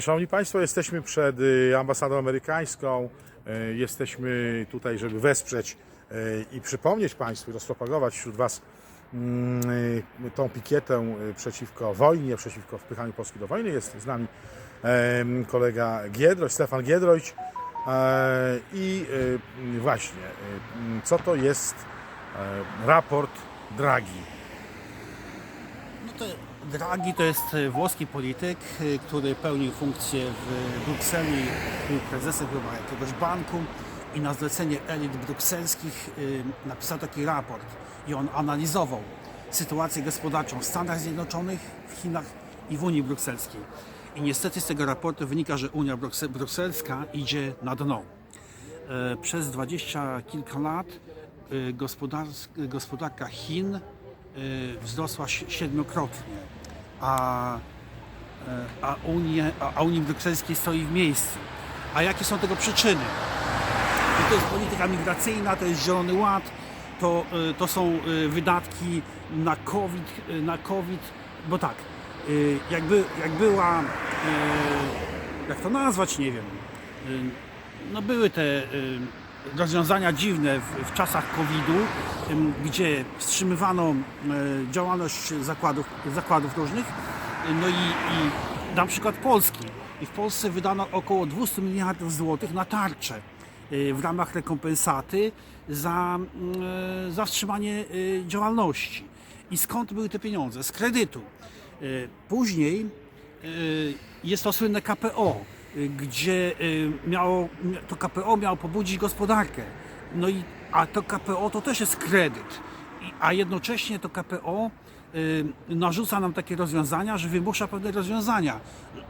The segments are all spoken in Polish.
E, Szanowni Państwo, jesteśmy przed y, ambasadą amerykańską. E, Jesteśmy tutaj, żeby wesprzeć e, i przypomnieć Państwu rozpropagować wśród Was mm, tą pikietę przeciwko wojnie, przeciwko wpychaniu Polski do wojny. Jest z nami kolega Giedroć, Stefan Giedroć. E, I właśnie, co to jest e, raport Draghi? No to Draghi to jest e, włoski polityk, e, który pełnił funkcję w Brukseli, był prezesem chyba jakiegoś banku i na zlecenie elit brukselskich e, napisał taki raport i on analizował sytuację gospodarczą w Stanach Zjednoczonych, w Chinach i w Unii Brukselskiej. I niestety z tego raportu wynika, że Unia Brukse- Brukselska idzie na dno. Przez dwadzieścia kilka lat gospodar- gospodarka Chin wzrosła si- siedmiokrotnie, a, e, a, Unie, a Unii Brukselskiej stoi w miejscu. A jakie są tego przyczyny? I to jest polityka migracyjna, to jest Zielony Ład, to, y, to są y, wydatki na COVID, y, na COVID bo tak, y, jakby, jak była, y, jak to nazwać, nie wiem, y, no były te y, rozwiązania dziwne w, w czasach COVID-u, gdzie wstrzymywano działalność zakładów, zakładów różnych, no i, i na przykład Polski. I w Polsce wydano około 200 miliardów złotych na tarczę y, w ramach rekompensaty za, y, za wstrzymanie y, działalności. I skąd były te pieniądze? Z kredytu. Później jest to słynne KPO, gdzie y, miało, to KPO miało pobudzić gospodarkę. No i, a to KPO to też jest kredyt. A jednocześnie to KPO y, narzuca nam takie rozwiązania, że wymusza pewne rozwiązania.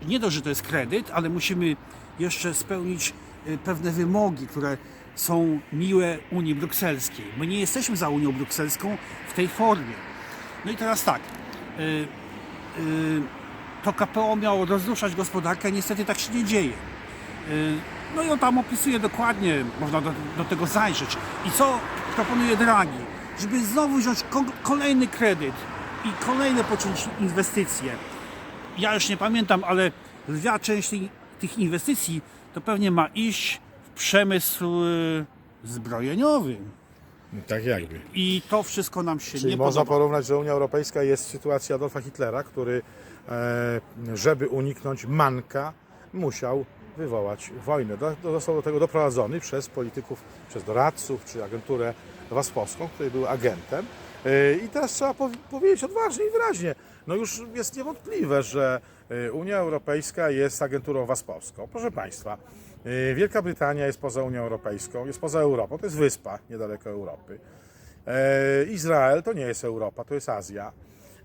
Nie dość, że to jest kredyt, ale musimy jeszcze spełnić y, pewne wymogi, które są miłe Unii Brukselskiej. My nie jesteśmy za Unią Brukselską w tej formie. No i teraz tak. y, y, to KPO miało rozruszać gospodarkę, niestety tak się nie dzieje. Y, No i on tam opisuje dokładnie, można do, do tego zajrzeć. I co proponuje Draghi? Żeby znowu wziąć ko- kolejny kredyt i kolejne począć inwestycje. Ja już nie pamiętam, ale lwia część tych inwestycji to pewnie ma iść w przemysł y, zbrojeniowy. Tak jakby. I to wszystko nam się Czyli nie można podoba. porównać, że Unia Europejska jest w sytuacji Adolfa Hitlera, który, e, żeby uniknąć manka, musiał wywołać wojnę. Został do tego doprowadzony przez polityków, przez doradców czy agenturę waspowską, który był agentem. E, I teraz trzeba powi- powiedzieć odważnie i wyraźnie, no już jest niewątpliwe, że e, Unia Europejska jest agenturą waspowską. Proszę Państwa, Wielka Brytania jest poza Unią Europejską, jest poza Europą, to jest wyspa niedaleko Europy. E, Izrael to nie jest Europa, to jest Azja.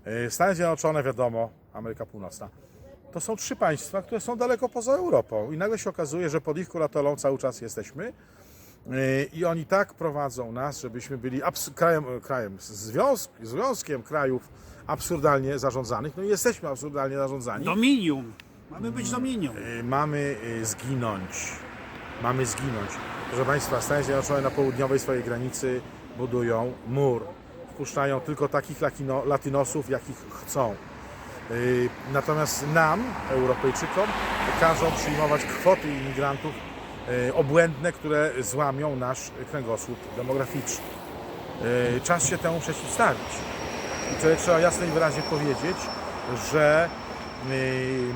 E, Stany Zjednoczone, wiadomo, Ameryka Północna. To są trzy państwa, które są daleko poza Europą. I nagle się okazuje, że pod ich kuratolą cały czas jesteśmy. E, I oni tak prowadzą nas, żebyśmy byli krajem, krajem związk, związkiem krajów absurdalnie zarządzanych. No i jesteśmy absurdalnie zarządzani. Dominium. Mamy być dominium. Y, mamy y, zginąć. Mamy zginąć. Proszę Państwa, Stany Zjednoczone na południowej swojej granicy budują mur. Wpuszczają tylko takich latynosów, jakich chcą. Y, Natomiast nam, Europejczykom, każą przyjmować kwoty imigrantów obłędne, które złamią nasz kręgosłup demograficzny. Czas się temu przeciwstawić. I tutaj trzeba jasno i wyraźnie powiedzieć, że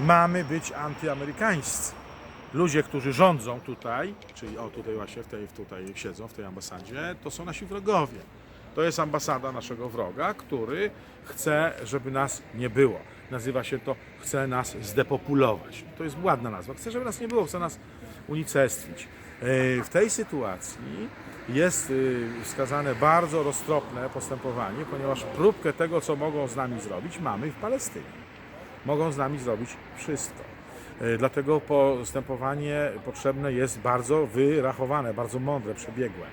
mamy być antyamerykańscy. Ludzie, którzy rządzą tutaj, czyli o tutaj właśnie w tej, tutaj siedzą w tej ambasadzie, to są nasi wrogowie. To jest ambasada naszego wroga, który chce, żeby nas nie było. Nazywa się to chce nas zdepopulować. To jest ładna nazwa. Chce, żeby nas nie było, chce nas unicestwić. Y, W tej sytuacji jest y, wskazane bardzo roztropne postępowanie, ponieważ próbkę tego, co mogą z nami zrobić, mamy w Palestynie. Mogą z nami zrobić wszystko. Y, Dlatego postępowanie potrzebne jest bardzo wyrachowane, bardzo mądre, przebiegłe.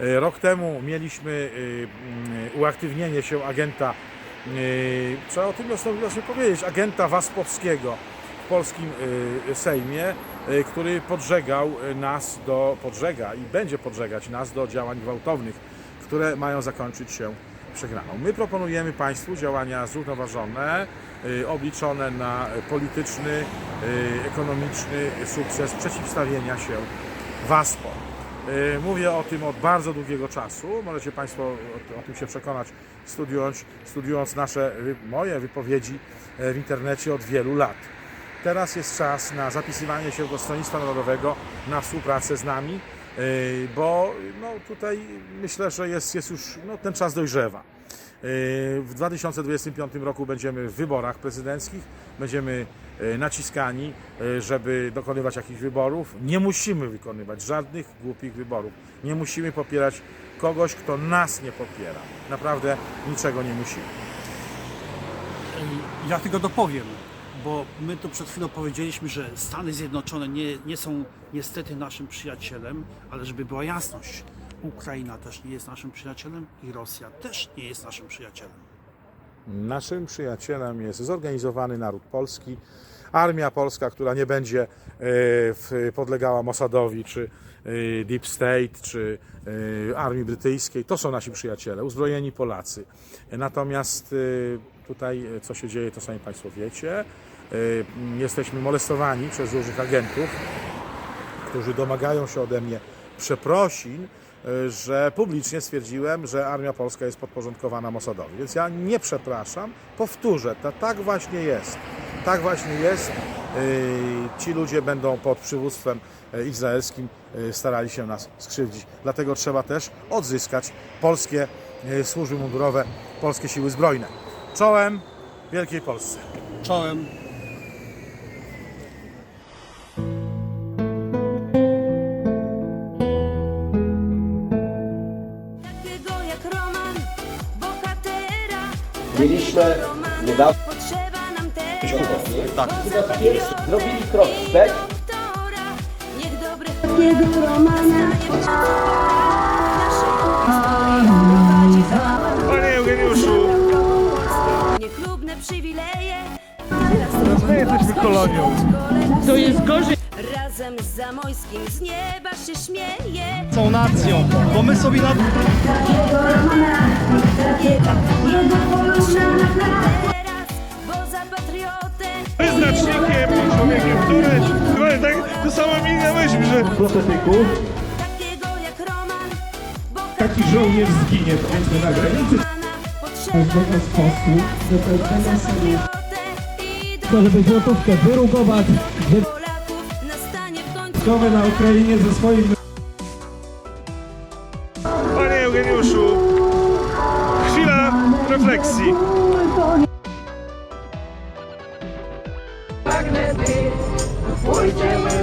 Y, Rok temu mieliśmy mm, uaktywnienie się agenta, trzeba o tym jasno powiedzieć, agenta Waspowskiego w polskim Sejmie, który podżegał nas do, podżega i będzie podżegać nas do działań gwałtownych, które mają zakończyć się przegraną. My proponujemy Państwu działania zrównoważone, y, obliczone na polityczny, y, ekonomiczny sukces przeciwstawienia się WASPO. Y, Mówię o tym od bardzo długiego czasu. Możecie Państwo o, tym się przekonać, studiując, studiując nasze, moje wypowiedzi e, w internecie od wielu lat. Teraz jest czas na zapisywanie się do Stronnictwa Narodowego, na współpracę z nami, bo no, tutaj myślę, że jest, jest już no, ten czas dojrzewa. Yy, W 2025 roku będziemy w wyborach prezydenckich, będziemy yy, naciskani, yy, żeby dokonywać jakichś wyborów. Nie musimy wykonywać żadnych głupich wyborów. Nie musimy popierać kogoś, kto nas nie popiera. Naprawdę niczego nie musimy. Ja tylko dopowiem, bo my tu przed chwilą powiedzieliśmy, że Stany Zjednoczone nie, nie są niestety naszym przyjacielem, ale żeby była jasność, Ukraina też nie jest naszym przyjacielem i Rosja też nie jest naszym przyjacielem. Naszym przyjacielem jest zorganizowany naród polski, armia polska, która nie będzie e, podlegała Mossadowi, czy e, Deep State, czy e, armii brytyjskiej. To są nasi przyjaciele, uzbrojeni Polacy. Natomiast tutaj, co się dzieje, to sami Państwo wiecie. E, Jesteśmy molestowani przez różnych agentów, którzy domagają się ode mnie przeprosin, y, że publicznie stwierdziłem, że armia polska jest podporządkowana Mossadowi. Więc ja nie przepraszam, powtórzę, to tak właśnie jest. Tak właśnie jest. Y, Ci ludzie będą pod przywództwem y, izraelskim y, starali się nas skrzywdzić. Dlatego trzeba też odzyskać polskie y, służby mundurowe, polskie siły zbrojne. Czołem Wielkiej Polsce. Czołem. Jak Roman, bohatera. Mieliśmy niedawno Potrzeba nam teraz. Tak. zrobili krok wstecz. Niech dobry takiego Romana Panie Eugeniuszu, Niechlubne przywileje. my jesteśmy kolonią. To jest gorzej. Razem z Zamojskim z nieba się śmieje. Są nacją, bo my sobie na... Teraz, bo za patriotę. wyznacznikiem, człowiekiem, który... Dokładnie tak, to samo mi na myśl, że... prototypu Takiego jak Roman, taki żołnierz zginie powiedzmy na granicy, Potrzeba w sposób wypełnienia sobie i to, żeby złotówkę wyrugować, Polaków nastanie w końcu wyskowe na Ukrainie ze swoim Panie Eugeniuszu, chwila refleksji. Pójdziemy.